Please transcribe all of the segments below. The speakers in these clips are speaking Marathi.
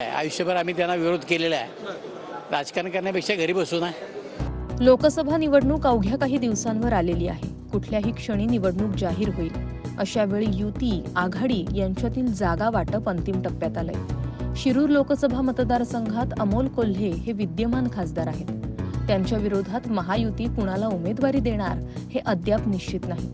आयुष्यभर आम्ही त्यांना विरोध केलेला आहे. राजकारण करण्यापेक्षा घरी बसून आहे. लोकसभा निवडणूक अवघ्या काही दिवसांवर आलेली आहे. कुठल्याही क्षणी निवडणूक जाहीर होईल. अशा वेळी युती आघाडी यांच्यातील जागा वाटप अंतिम टप्प्यात आलंय. शिरूर लोकसभा मतदारसंघात अमोल कोल्हे हे विद्यमान खासदार आहेत. त्यांच्या विरोधात महायुती कुणाला उमेदवारी देणार हे अद्याप निश्चित नाही.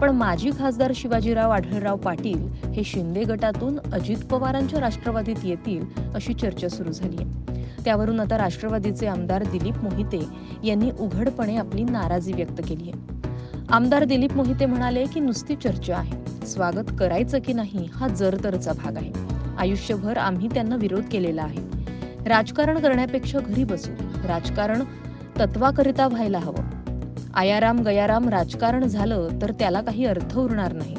पण माजी खासदार शिवाजीराव आढळराव पाटील हे शिंदे गटातून अजित पवारांच्या राष्ट्रवादीत येतील अशी चर्चा सुरू झाली आहे. त्यावरून आता राष्ट्रवादीचे आमदार दिलीप मोहिते यांनी उघडपणे आपली नाराजी व्यक्त केली आहे. आमदार दिलीप मोहिते म्हणाले की नुसती चर्चा आहे. स्वागत करायचं की नाही हा जरतरचा भाग आहे. आयुष्यभर आम्ही त्यांना विरोध केलेला आहे. राजकारण करण्यापेक्षा घरी बसू. राजकारण तत्वाकरिता व्हायला हवं. आयाराम गयाराम राजकारण झालं तर त्याला काही अर्थ उरणार नाही.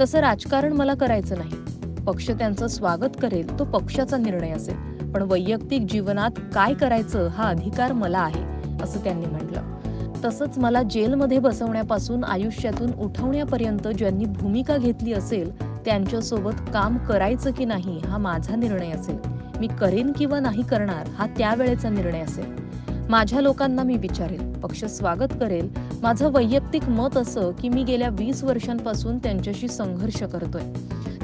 तसं राजकारण मला करायचं नाही. पक्ष त्यांचं स्वागत करेल तो पक्षाचा निर्णय असेल. पण वैयक्तिक जीवनात काय करायचं हा अधिकार मला आहे असं त्यांनी म्हटलं. तसंच मला जेलमध्ये बसवण्यापासून आयुष्यातून उठवण्यापर्यंत ज्यांनी भूमिका घेतली असेल त्यांच्यासोबत काम करायचं की नाही हा माझा निर्णय असेल. मी करेन किंवा नाही करणार हा त्यावेळेचा निर्णय असेल. माझ्या लोकांना मी विचारेल पक्ष स्वागत करेल. माझं वैयक्तिक मत असं की मी गेल्या वीस वर्षांपासून त्यांच्याशी संघर्ष करतोय.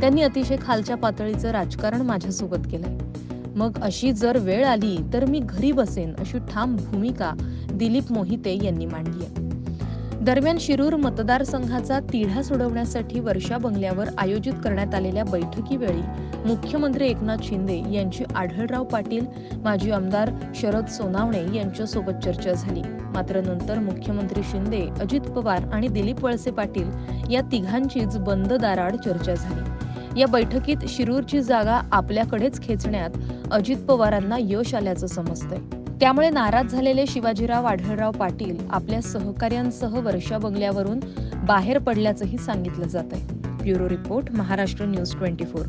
त्यांनी अतिशय खालच्या पातळीचं राजकारण माझ्यासोबत केलंय. मग अशी जर वेळ आली तर मी घरी बसेन अशी ठाम भूमिका दिलीप मोहिते यांनी मांडली आहे. दरम्यान शिरूर मतदारसंघाचा तिढा सोडवण्यासाठी वर्षा बंगल्यावर आयोजित करण्यात आलेल्या बैठकीवेळी मुख्यमंत्री एकनाथ शिंदे यांची आढळराव पाटील माजी आमदार शरद सोनावणे यांच्यासोबत चर्चा झाली. मात्र नंतर मुख्यमंत्री शिंदे अजित पवार आणि दिलीप वळसे पाटील या तिघांचीच बंद दाराड चर्चा झाली. या बैठकीत शिरूरची जागा आपल्याकडेच खेचण्यात अजित पवारांना यश आल्याचं समजतंय. त्यामुळे नाराज झालेले शिवाजीराव आढळराव पाटील आपल्या सहकाऱ्यांसह वर्षा बंगल्यावरून बाहेर पडल्याचंही सांगितलं जात आहे bureau report Maharashtra news twenty four.